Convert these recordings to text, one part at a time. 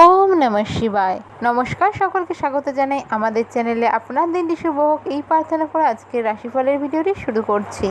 ওম নম শিবায়। নমস্কার সকলকে স্বাগত জানাই আমাদের চ্যানেলে। আপনার দিনটি শুভ হোক। এই প্রার্থনা করে আজকে রাশিফলের ভিডিওটি শুরু করছি।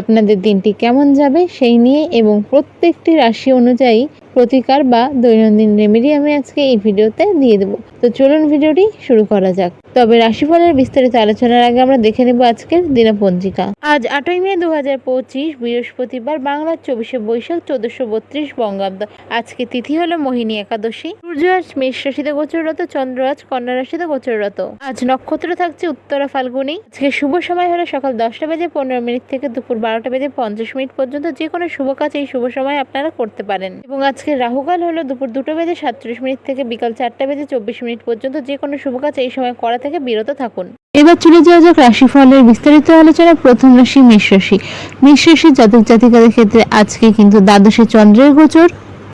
আপনাদের দিনটি কেমন যাবে সেই নিয়ে এবং প্রত্যেকটি রাশি অনুযায়ী প্রতিকার বা দৈনন্দিন রেমেডি আমি আজকে এই ভিডিওতে দিয়ে দেবো। তো চলুন ভিডিওটি শুরু করা যাক। তবে রাশিফলের বিস্তারিত আলোচনার আগে আমরা দেখে নেব আজকের দিনপঞ্জিকা। আজ আটই মে দু হাজার পঁচিশ, বৃহস্পতিবার বাংলার চব্বিশে বৈশাখ চোদ্দশো বত্রিশ বঙ্গাব্দ। আজকে তিথি হলো মোহিনী একাদশী। সূর্য আজ মেষ রাশিতে গোচররত, চন্দ্র আজ কন্যা রাশিতে গোচররত। আজ নক্ষত্র থাকছে উত্তরা ফাল্গুনি। আজকে শুভ সময় হলো সকাল দশটা বেজে পনেরো মিনিট থেকে দুপুর বারোটা বেজে পঞ্চাশ মিনিট পর্যন্ত যে কোনো শুভ কাজ এই শুভ সময় আপনারা করতে পারেন। এবং আজকে রাহুকাল হলো দুপুর দুটো বেজে সাতত্রিশ মিনিট থেকে বিকাল চারটা বেজে চব্বিশ মিনিট পর্যন্ত যে কোনো শুভ কাজ এই সময় করা থেকে বিরত থাকুন। এবার চলে যাওয়া যাক রাশিফলের বিস্তারিত আলোচনা। প্রথম রাশি মেষ রাশি মেষ রাশির জাতক জাতিকাদের ক্ষেত্রে আজকে কিন্তু দ্বাদশে চন্দ্রের গোচর।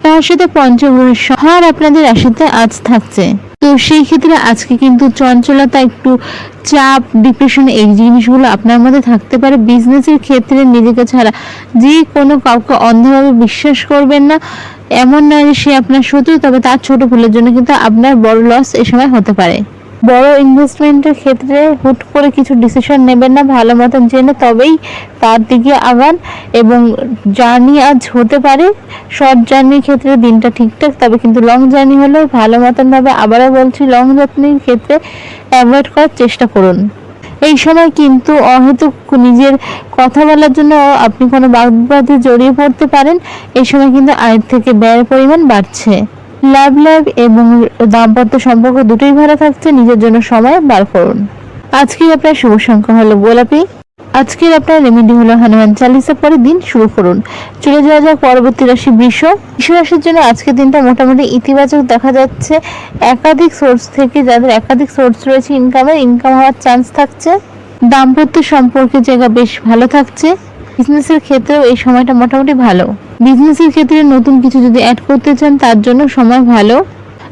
তার সাথে পঞ্চগ্রহের সহার আপনাদের রাশিতে আজ থাকছে। তো সেই ক্ষেত্রে আজকে কিন্তু চঞ্চলতা, একটু চাপ ডিপ্রেশন এই জিনিসগুলো আপনার মধ্যে থাকতে পারে। বিজনেসের ক্ষেত্রে নিজেকে ছাড়া যে কোনো কাউকে অন্ধভাবে বিশ্বাস করবেন না। এমন নয় যে সে আপনার শত্রু, তবে তার ছোট ভুলের জন্য কিন্তু আপনার বড় লস এ সময় হতে পারে। বড় ইনভেস্টমেন্টের ক্ষেত্রে হুট করে কিছু ডিসিশন নেবেন না, ভালো মতন জেনে তবেই তার দিকে আগান এবং জার্নি আজ হতে পারে। শর্ট জার্নির ক্ষেত্রে দিনটা ঠিকঠাক, তবে কিন্তু লং জার্নি হলে ভালো মতনভাবে আবারও বলছি লং জার্নির ক্ষেত্রে অ্যাভয়েড করার চেষ্টা করুন। এই সময় কিন্তু অহেতুক নিজের কথা বলার জন্য আপনি কোনো বাগবাদে জড়িয়ে পড়তে পারেন। এই সময় কিন্তু আয়ের থেকে ব্যয়ের পরিমাণ বাড়ছে। লাভ লাভ এবং দাম্পত্য সম্পর্ক দুটোই ভালো থাকছে। নিজের জন্য সময় বার করুন। আজকে আপনার শুভ সংখ্যা হলো। গোলাপি আজকের আপনার রেমেডি হলো হনুমান চালিসা পরে দিন শুরু করুন। চলে যাওয়া যাক পরবর্তী রাশি বৃষ। বৃষ রাশির জন্য আজকের দিনটা মোটামুটি ইতিবাচক দেখা যাচ্ছে। একাধিক সোর্স থেকে যাদের একাধিক সোর্স রয়েছে ইনকামের ইনকাম হওয়ার চান্স থাকছে। দাম্পত্য সম্পর্কে জায়গা বেশ ভালো থাকছে। বিজনেসের ক্ষেত্রেও এই সময়টা মোটামুটি ভালো। বিজনেসের ক্ষেত্রে নতুন কিছু যদি অ্যাড করতে চান, তার জন্য সময় ভালো।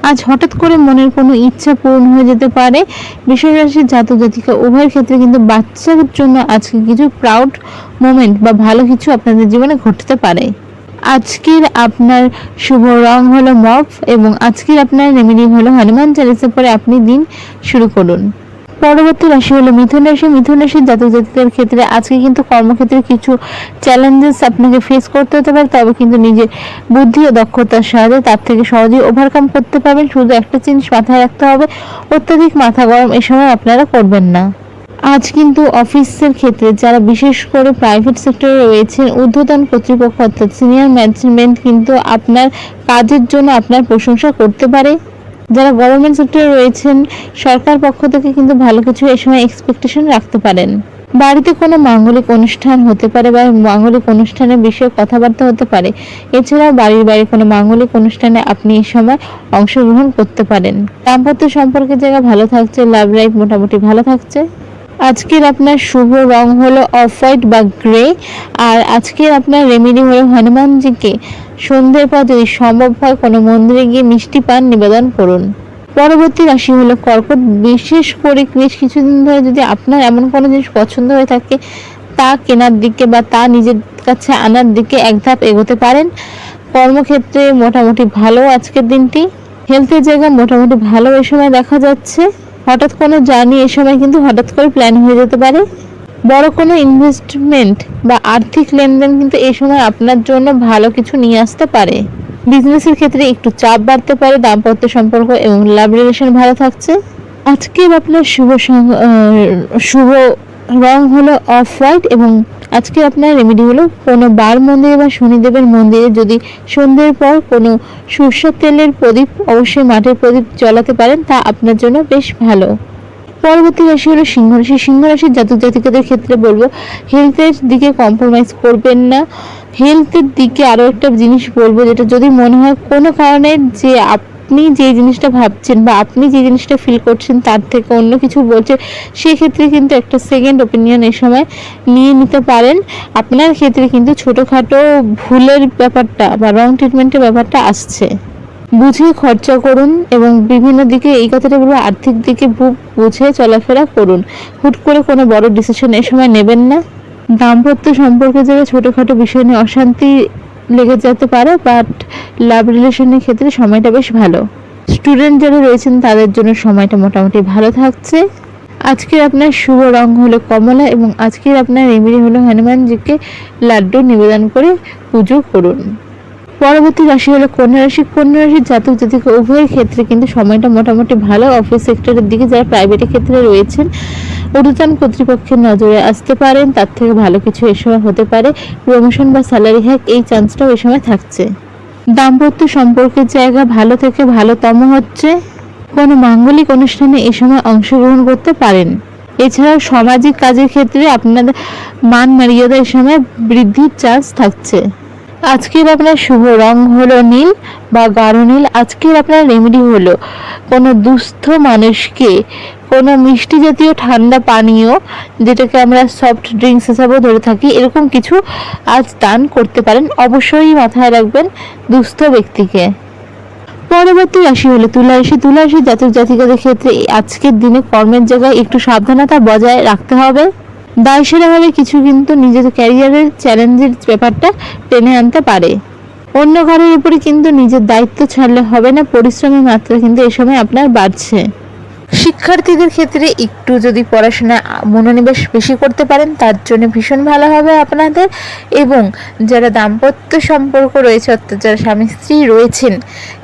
আজ হঠাৎ করে মনের কোনো ইচ্ছা পূরণ হয়ে যেতে পারে। বিশ্বরাশির জাতক জাতিকা উভয়ের ক্ষেত্রে কিন্তু বাচ্চার জন্য আজকে কিছু প্রাউড মোমেন্ট বা ভালো কিছু আপনাদের জীবনে ঘটতে পারে। আজকের আপনার শুভ রং হলো মফ এবং আজকের আপনার রেমেডি হলো হনুমান চালিসা পরে আপনি দিন শুরু করুন। পরবর্তী রাশি হলো মিথুন রাশি। মিথুন রাশির জাতক জাতিকার ক্ষেত্রে আজকে কিন্তু কর্মক্ষেত্রে কিছু চ্যালেঞ্জেস আপনাকে ফেস করতে হতে পারে, তবে কিন্তু নিজের বুদ্ধি ও দক্ষতার সাহায্যে তার থেকে সহজেই ওভারকাম করতে পারবেন। শুধু একটা জিনিস মাথায় রাখতে হবে, অত্যাধিক মাথা গরম এ সময় আপনারা করবেন না। আজ কিন্তু অফিসের ক্ষেত্রে যারা বিশেষ করে প্রাইভেট সেক্টরে রয়েছেন, ঊর্ধ্বতন কর্তৃপক্ষ অর্থাৎ সিনিয়র ম্যানেজমেন্ট কিন্তু আপনার কাজের জন্য আপনার প্রশংসা করতে পারে। যারা গভর্নমেন্ট সেক্টরে রয়েছেন, সরকার পক্ষ থেকে কিন্তু ভালো কিছু এই সময় এক্সপেকটেশন রাখতে পারেন। বাড়িতে কোনো মাঙ্গলিক অনুষ্ঠান হতে পারে বা মাঙ্গলিক অনুষ্ঠানের বিষয়ে কথাবার্তা হতে পারে। এছাড়াও বাড়ির বাইরে কোনো মাঙ্গলিক অনুষ্ঠানে আপনি এই সময় অংশগ্রহণ করতে পারেন। দাম্পত্য সম্পর্কের জায়গা ভালো থাকছে লাভ লাইফ মোটামুটি ভালো থাকছে। আজকের আপনার শুভ রং হলো অফ হোয়াইট বা গ্রে, আর আজকের আপনার রেমেডি হলো হনুমানজিকে। সন্ধ্যের পর যদি সম্ভব হয়, কোনো মন্দিরে গিয়ে মিষ্টি পান, নিবেদন করুন। পরবর্তী রাশি হলো কর্কট, বিশেষ করে বেশ কিছুদিন ধরে যদি আপনার এমন কোনো জিনিস পছন্দ হয়ে থাকে, তা কেনার দিকে বা তা নিজের কাছে আনার দিকে এক ধাপ এগোতে পারেন। কর্মক্ষেত্রে মোটামুটি ভালো আজকের দিনটি। হেলথের জায়গা মোটামুটি ভালো এই সময় দেখা যাচ্ছে। হঠাৎ কোনো জার্নি এ সময় কিন্তু হঠাৎ করে প্ল্যান হয়ে যেতে পারে। বড় কোনো ইনভেস্টমেন্ট বা আর্থিক লেনদেন কিন্তু এই সময় আপনার জন্য ভালো কিছু নিয়ে আসতে পারে। বিজনেসের ক্ষেত্রে একটু চাপ বাড়তে পারে, দাম্পত্য সম্পর্ক এবং লাভ রিলেশন ভালো থাকছে। আজকের আপনার শুভ শুভ রং হলো অফ হোয়াইট এবং আজকে আপনার রেমেডি হলো কোনো বার মন্দিরে বা শনিদেবের মন্দিরে যদি সন্ধ্যের পর কোনো সরষের তেলের প্রদীপ, অবশ্যই মাটির প্রদীপ জ্বালাতে পারেন, তা আপনার জন্য বেশ ভালো। পরবর্তী রাশি হলো সিংহ রাশি। সিংহ রাশির জাতক জাতিকাদের ক্ষেত্রে বলব হেলথের দিকে কম্প্রোমাইজ করবেন না। হেলথের দিকে আরও একটা জিনিস বলব, যেটা যদি মনে হয় কোনো কারণে যে আপনি যে জিনিসটা ভাবছেন বা আপনি যে জিনিসটা ফিল করছেন তার থেকে অন্য কিছু বলছেন সেক্ষেত্রে কিন্তু একটা সেকেন্ড ওপিনিয়ন এই সময় নিয়ে নিতে পারেন। আপনার ক্ষেত্রে কিন্তু ছোটোখাটো ভুলের ব্যাপারটা বা রং ট্রিটমেন্টের ব্যাপারটা আসছে। বুঝে খরচা করুন এবং বিভিন্ন দিকে এই কথাটা বলব, আর্থিক দিকে বুঝে চলাফেরা করুন। হুট করে কোনো বড় ডিসিশন এ সময় নেবেন না। দাম্পত্য সম্পর্কে যারা ছোটোখাটো বিষয় নিয়ে অশান্তি লেগে যেতে পারে বাট লাভ রিলেশনের ক্ষেত্রে সময়টা বেশ ভালো। স্টুডেন্ট যারা রয়েছেন, তাদের জন্য সময়টা মোটামুটি ভালো থাকছে। আজকের আপনার শুভ রং হলো কমলা এবং আজকের আপনার রেমেডি হলো হনুমানজিকে লাড্ডু নিবেদন করে পুজো করুন। পরবর্তী রাশি হলো কন্যা রাশি। কন্যা রাশির জাতক জাতিকা উভয়ের ক্ষেত্রে কিন্তু সময়টা মোটামুটি ভালো। অফিস সেক্টরের দিকে যারা প্রাইভেটের ক্ষেত্রে রয়েছেন ঊর্ধ্বতন কর্তৃপক্ষের নজরে আসতে পারেন, তার থেকে ভালো কিছু এই সময় হতে পারে। প্রমোশন বা স্যালারি হ্যাক, এই চান্সটাও এই সময় থাকছে। দাম্পত্য সম্পর্কের জায়গা ভালো থেকে ভালোতম হচ্ছে। কোনো মাঙ্গলিক অনুষ্ঠানে এই সময় অংশগ্রহণ করতে পারেন। এছাড়াও সামাজিক কাজের ক্ষেত্রে আপনাদের মান মর্যাদা এই সময় বৃদ্ধির চান্স থাকছে। আজকের আপনার শুভ রং হলো নীল বা গাঢ় নীল। আজকের আপনার রেমেডি হলো কোনো দুস্থ মানুষকে, কোনো মিষ্টি জাতীয় ঠান্ডা পানীয় যেটাকে আমরা সফট ড্রিঙ্কস হিসাবেও ধরে থাকি, এরকম কিছু আজ দান করতে পারেন। অবশ্যই মাথায় রাখবেন দুস্থ ব্যক্তিকে। পরবর্তী রাশি হলো তুলা রাশি তুলা রাশি জাতক জাতিকাদের ক্ষেত্রে আজকের দিনে কর্মের জায়গায় একটু সাবধানতা বজায় রাখতে হবে। দায়সারাভাবে কিছু কিন্তু নিজের ক্যারিয়ারের চ্যালেঞ্জের ব্যাপারটা টেনে আনতে পারে। অন্য ঘরের উপরে কিন্তু নিজের দায়িত্ব ছাড়লে হবে না, পরিশ্রমের মাত্রা কিন্তু এ সময় আপনার বাড়ছে। শিক্ষার্থীদের ক্ষেত্রে একটু যদি পড়াশোনায় মনোনিবেশ বেশি করতে পারেন, তার জন্য ভীষণ ভালো হবে আপনাদের। এবং যারা দাম্পত্য সম্পর্ক রয়েছে, অর্থাৎ যারা স্বামী স্ত্রী রয়েছেন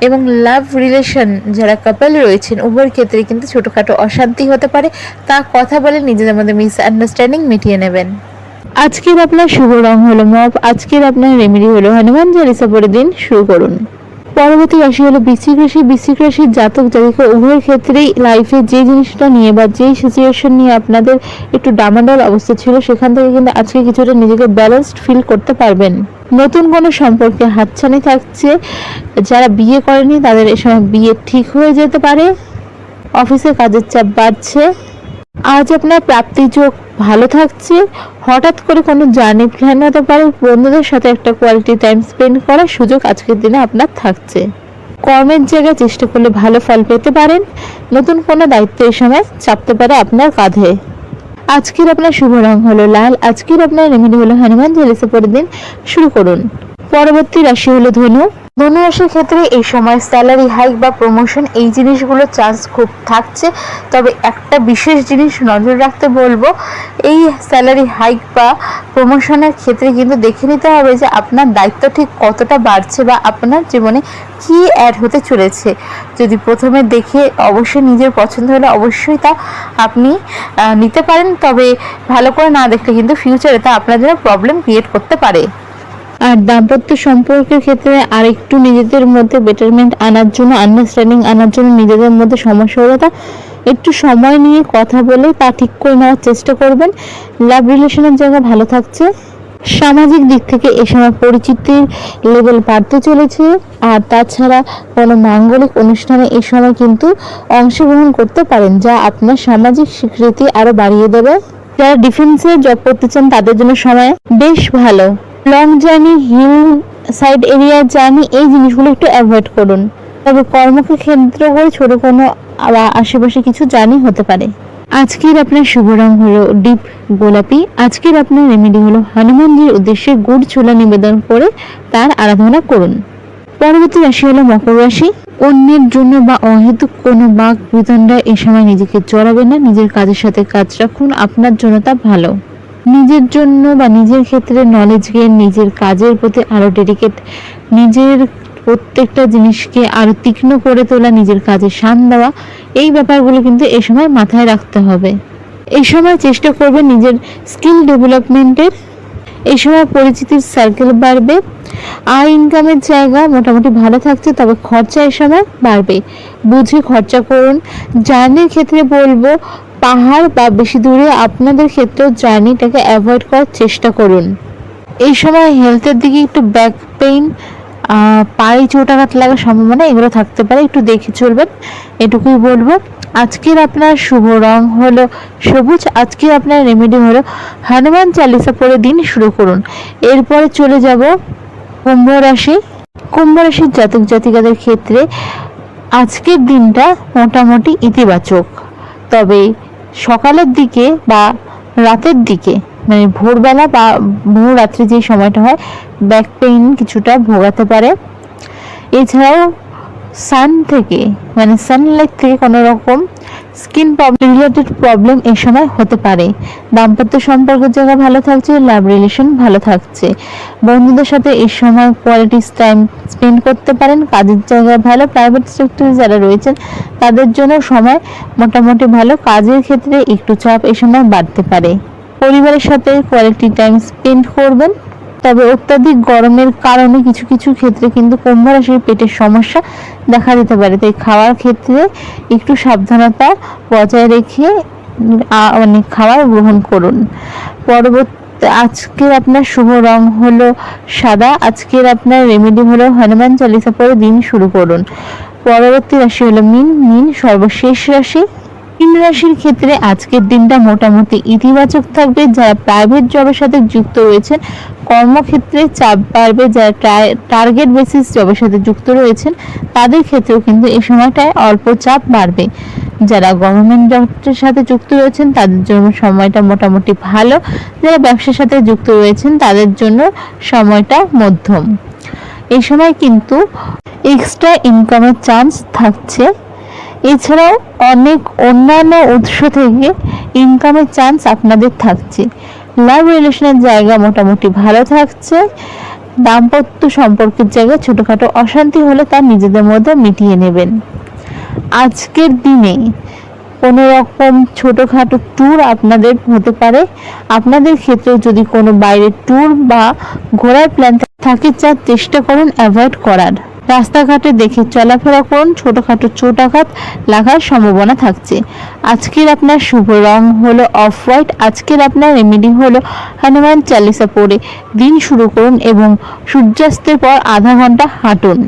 এবং লাভ রিলেশন যারা কাপল রয়েছেন, উভয়ের ক্ষেত্রে কিন্তু ছোটোখাটো অশান্তি হতে পারে। তা কথা বলে নিজেদের মধ্যে মিস আন্ডারস্ট্যান্ডিং মিটিয়ে নেবেন। আজকের আপনার শুভ রং হলো মপ আজকের আপনার রেমেডি হলো হনুমান চালিসা পরে দিন শুরু করুন। পরবর্তী রাশি হলো বৃশ্চিক রাশি। বৃশ্চিক রাশির জাতক জাতিকা উভয়ের ক্ষেত্রেই লাইফে যে জিনিসটা নিয়ে বা যেই সিচুয়েশন নিয়ে আপনাদের একটু ডামাডাল অবস্থা ছিল, সেখান থেকে কিন্তু আজকে কিছুটা নিজেকে ব্যালেন্সড ফিল করতে পারবেন। নতুন কোনো সম্পর্কে হাতছানি থাকছে, যারা বিয়ে করেনি তাদের এ সময় বিয়ে ঠিক হয়ে যেতে পারে। অফিসে কাজের চাপ বাড়ছে। আজ আপনার প্রাপ্তি যোগ ভালো থাকছে। হঠাৎ করে কোনো জার্নি প্ল্যান হতে পারে, বন্ধুদের সাথে একটা কোয়ালিটি টাইম স্পেন্ড করার সুযোগ আজকের দিনে আপনার থাকছে। কর্মের জায়গায় চেষ্টা করলে ভালো ফল পেতে পারেন। নতুন কোনো দায়িত্ব এই সময় চাপতে পারে আপনার কাঁধে। আজকের আপনার শুভ রং হলো লাল, আজকের আপনার রেমেডি হলো হনুমান। জেলেসে পরের দিন, শুরু করুন। পরবর্তী রাশি হলো ধনু। ধনু রাশির ক্ষেত্রে এই সময় স্যালারি হাইক বা প্রমোশন এই জিনিসগুলো চান্স খুব থাকছে। তবে একটা বিশেষ জিনিস নজর রাখতে বলব, এই স্যালারি হাইক বা প্রমোশনের ক্ষেত্রে কিন্তু দেখে নিতে হবে যে আপনার দায়িত্ব ঠিক কতটা বাড়ছে বা আপনার জীবনে কি অ্যাড হতে চলেছে। যদি প্রথমে দেখে অবশ্যই নিজের পছন্দ হলে অবশ্যই তা আপনি নিতে পারেন। তবে ভালো করে না দেখলে কিন্তু ফিউচারে তা আপনার জন্য প্রবলেম ক্রিয়েট করতে পারে। আর দাম্পত্য সম্পর্কের ক্ষেত্রে আরেকটু নিজেদের মধ্যে বেটারমেন্ট আনার জন্য আন্ডারস্ট্যান্ডিং আনার জন্য নিজেদের মধ্যে সমস্যা হলে একটু সময় নিয়ে কথা বলে তা ঠিক করে নেওয়ার চেষ্টা করবেন। লাভ রিলেশনের জায়গা ভালো থাকছে। সামাজিক দিক থেকে এ সময় পরিচিতির লেভেল বাড়তে চলেছে। আর তাছাড়া কোনো মাঙ্গলিক অনুষ্ঠানে এই সময় কিন্তু অংশগ্রহণ করতে পারেন, যা আপনার সামাজিক স্বীকৃতি আরও বাড়িয়ে দেবে। যারা ডিফেন্সে জব করতে চান, তাদের জন্য সময় বেশ ভালো। লং জার্নি হিল সাইড এরিয়ার জার্নি এই জিনিসগুলো একটু অ্যাভয়েড করুন। তবে কর্মকে কেন্দ্র করে ছোট কোনো আশেপাশে কিছু জার্নি হতে পারে। আজকের আপনার শুভ রং হলো ডিপ গোলাপি। আজকের আপনার রেমেডি হলো হনুমানজির উদ্দেশ্যে গুড় ছোলা নিবেদন করে তার আরাধনা করুন। পরবর্তী রাশি হলো মকর রাশি। অন্যের জন্য বা অহেতুক কোনো বাঘ বিতণ্ডায় এ সময় নিজেকে জড়াবেন না, নিজের কাজের সাথে কাজ রাখুন, আপনার জন্য তা ভালো। নিজের জন্য বা নিজের ক্ষেত্রে নলেজ গেন নিজের কাজের প্রতি আরও ডেডিকেট নিজের প্রত্যেকটা জিনিসকে আরও তীক্ষ্ণ করে তোলা, নিজের কাজে শান দেওয়া, এই ব্যাপারগুলো কিন্তু এই সময় মাথায় রাখতে হবে। এই সময় চেষ্টা করবে নিজের স্কিল ডেভেলপমেন্টের এই সময় পরিচিতির সার্কেল বাড়বে আয় ইনকামের জায়গা মোটামুটি ভালো থাকছে, তবে খরচা এই সময় বাড়বে। বুঝে খরচা করুন। জার্নির ক্ষেত্রে বলব পাহাড় বা বেশি দূরে আপনাদের ক্ষেত্রেও জার্নিটাকে অ্যাভয়েড করার চেষ্টা করুন। এই সময় হেলথের দিকে একটু ব্যাক পেইন পায়ে চোটাঘাত লাগার সম্ভাবনা এগুলো থাকতে পারে, একটু দেখে চলবেন, এটুকুই বলব। আজকের আপনার শুভ রং হলো সবুজ, আজকের আপনার রেমেডি হলো হনুমান চালিসা পরে দিন শুরু করুন। এরপরে চলে যাব কুম্ভ রাশি। কুম্ভ রাশির জাতক জাতিকাদের ক্ষেত্রে আজকের দিনটা মোটামুটি ইতিবাচক। তবে সকালের দিকে বা রাতের দিকে মানে ভোরবেলা বা ভোর রাত্রে যে সময়টা হয় ব্যাক পেইন কিছুটা ভোগাতে পারে। এছাড়াও সান থেকে মানে সানলাইট থেকে কোনো রকম স্কিন রিলেটেড প্রবলেম এই সময় হতে পারে। দাম্পত্য সম্পর্কের জায়গা ভালো থাকছে লাভ রিলেশন ভালো থাকছে। বন্ধুদের সাথে এই সময় কোয়ালিটি টাইম স্পেন্ড করতে পারেন, কাজের জায়গা ভালো প্রাইভেট সেক্টরে যারা রয়েছেন, তাদের জন্য সময় মোটামুটি ভালো, কাজের ক্ষেত্রে একটু চাপ এই সময় বাড়তে পারে। পরিবারের সাথে কোয়ালিটি টাইম স্পেন্ড করবেন। তবে অত্যাধিক গরমের কারণে কিছু কিছু ক্ষেত্রে কিন্তু কুম্ভ রাশির পেটের সমস্যা দেখা দিতে পারে। তাই খাওয়ার ক্ষেত্রে একটু সাবধানতা বজায় রেখে মানে খাবার গ্রহণ করুন। পরবর্তী, আজকের আপনার শুভ রং হলো সাদা। আজকের আপনার রেমেডি হলো হনুমান চালিসা পরে দিন শুরু করুন। পরবর্তী রাশি হলো মিন। মিন সর্বশেষ রাশি। মিন রাশির ক্ষেত্রে আজকের দিনটা মোটামুটি ইতিবাচক থাকবে। যারা প্রাইভেট জবের সাথে যুক্ত রয়েছেন কর্মক্ষেত্রে চাপ বাড়বে যারা টার্গেট বেসিস জবের সাথে যুক্ত রয়েছেন, তাদের ক্ষেত্রেও কিন্তু এই সময়টায় অল্প চাপ বাড়বে। যারা গভর্নমেন্ট জবের সাথে যুক্ত রয়েছেন, তাদের জন্য সময়টা মোটামুটি ভালো। যারা ব্যবসার সাথে যুক্ত রয়েছেন, তাদের জন্য সময়টা মধ্যম। এই সময় কিন্তু এক্সট্রা ইনকামের চান্স থাকছে। এছাড়াও অনেক অন্যান্য উৎস থেকে ইনকামের চান্স আপনাদের থাকছে। লাভ রিলেশনের জায়গা মোটামুটি ভালো থাকছে। দাম্পত্য সম্পর্কের জায়গায় ছোটোখাটো অশান্তি হলে তা নিজেদের মধ্যে মিটিয়ে নেবেন। আজকের দিনে কোনো রকম ছোটোখাটো ট্যুর আপনাদের হতে পারে। আপনাদের ক্ষেত্রেও যদি কোনো বাইরের ট্যুর বা ঘোরার প্ল্যান থাকে যা চেষ্টা করুন অ্যাভয়েড করার। রাস্তাঘাটে দেখে চলাফেরা করুন, ছোটোখাটো চোট আঘাত লাগার সম্ভাবনা থাকছে। আজকের আপনার শুভ রং হলো অফ হোয়াইট আজকের আপনার রেমেডি হলো হনুমান চালিসা পরে দিন শুরু করুন এবং সূর্যাস্তের পর আধা ঘণ্টা হাঁটুন।